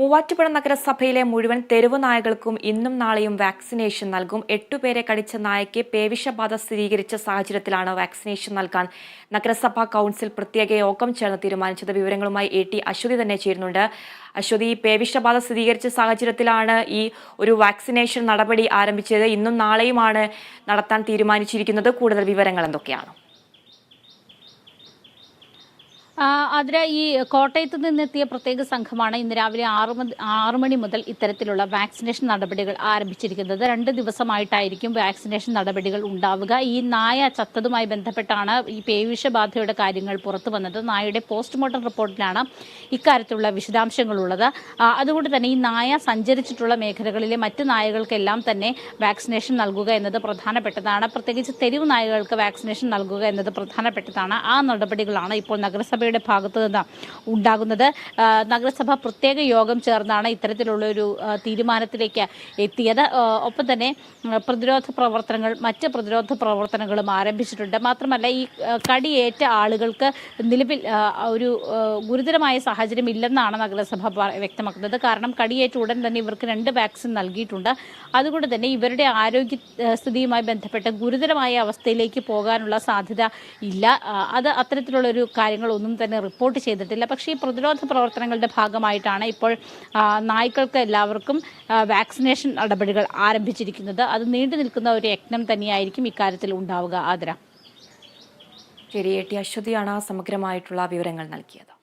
മൂവാറ്റുപുഴ നഗരസഭയിലെ മുഴുവൻ തെരുവു നായകൾക്കും ഇന്നും നാളെയും വാക്സിനേഷൻ നൽകും. എട്ടുപേരെ കടിച്ച നായയ്ക്ക് പേവിഷബാധ സ്ഥിരീകരിച്ച സാഹചര്യത്തിലാണ് വാക്സിനേഷൻ നൽകാൻ. നഗരസഭാ കൗൺസിൽ പ്രത്യേക യോഗം ചേർന്ന് തീരുമാനിച്ചത് വിവരങ്ങളുമായി എ ടി അശ്വതി തന്നെ ചേരുന്നുണ്ട്. അശ്വതി പേവിഷബാധ സ്ഥിരീകരിച്ച സാഹചര്യത്തിലാണ് ഈ ഒരു വാക്സിനേഷൻ നടപടി ആരംഭിച്ചത്. ഇന്നും നാളെയുമാണ് നടത്താൻ തീരുമാനിച്ചിരിക്കുന്നത്. കൂടുതൽ വിവരങ്ങൾ എന്തൊക്കെയാണ്? ആ, ഈ കോട്ടയത്ത് നിന്നെത്തിയ പ്രത്യേക സംഘമാണ് ഇന്ന് രാവിലെ ആറ് മണി മുതൽ ഇത്തരത്തിലുള്ള വാക്സിനേഷൻ നടപടികൾ ആരംഭിച്ചിരിക്കുന്നത്. രണ്ട് ദിവസമായിട്ടായിരിക്കും വാക്സിനേഷൻ നടപടികൾ ഉണ്ടാവുക. ഈ നായ ചത്തതുമായി ബന്ധപ്പെട്ടാണ് ഈ പേവിഷബാധയുടെ കാര്യങ്ങൾ പുറത്തു വന്നത്. നായയുടെ പോസ്റ്റ്മോർട്ടം റിപ്പോർട്ടിലാണ് ഇക്കാര്യത്തിലുള്ള വിശദാംശങ്ങളുള്ളത്. അതുകൊണ്ട് തന്നെ ഈ നായ സഞ്ചരിച്ചിട്ടുള്ള മേഖലകളിലെ മറ്റ് നായകൾക്കെല്ലാം തന്നെ വാക്സിനേഷൻ നൽകുക എന്നത് പ്രധാനപ്പെട്ടതാണ്. പ്രത്യേകിച്ച് തെരുവ് നായകൾക്ക് വാക്സിനേഷൻ നൽകുക എന്നത് പ്രധാനപ്പെട്ടതാണ്. ആ നടപടികളാണ് ഇപ്പോൾ നഗരസഭയുടെ ഭാഗത്തു നിന്ന് ഉണ്ടാകുന്നത്. നഗരസഭ പ്രത്യേക യോഗം ചേർന്നാണ് ഇത്തരത്തിലുള്ള ഒരു തീരുമാനത്തിലേക്ക് എത്തിയത്. ഒപ്പം തന്നെ പ്രതിരോധ പ്രവർത്തനങ്ങൾ മറ്റ് പ്രതിരോധ പ്രവർത്തനങ്ങളും ആരംഭിച്ചിട്ടുണ്ട്. മാത്രമല്ല ഈ കടിയേറ്റ ആളുകൾക്ക് നിലവിൽ ഒരു ഗുരുതരമായ സാഹചര്യം ഇല്ലെന്നാണ് നഗരസഭ വ്യക്തമാക്കുന്നത്. കാരണം കടിയേറ്റ ഉടൻ തന്നെ ഇവർക്ക് രണ്ട് വാക്സിൻ നൽകിയിട്ടുണ്ട്. അതുകൊണ്ട് തന്നെ ഇവരുടെ ആരോഗ്യ സ്ഥിതിയുമായി ബന്ധപ്പെട്ട് ഗുരുതരമായ അവസ്ഥയിലേക്ക് പോകാനുള്ള സാധ്യത ഇല്ല. അത് അത്തരത്തിലുള്ള ഒരു കാര്യങ്ങളൊന്നും തന്നെ റിപ്പോർട്ട് ചെയ്തിട്ടില്ല. പക്ഷേ ഈ പ്രതിരോധ പ്രവർത്തനങ്ങളുടെ ഭാഗമായിട്ടാണ് ഇപ്പോൾ നായ്ക്കൾക്ക് എല്ലാവർക്കും വാക്സിനേഷൻ നടപടികൾ ആരംഭിച്ചിരിക്കുന്നത്. അത് നീണ്ടു നിൽക്കുന്ന ഒരു യജ്ഞം തന്നെയായിരിക്കും ഇക്കാര്യത്തിൽ ഉണ്ടാവുക ആദര ശരി എ ടി അശ്വതിയാണ് സമഗ്രമായിട്ടുള്ള വിവരങ്ങൾ നൽകിയത്.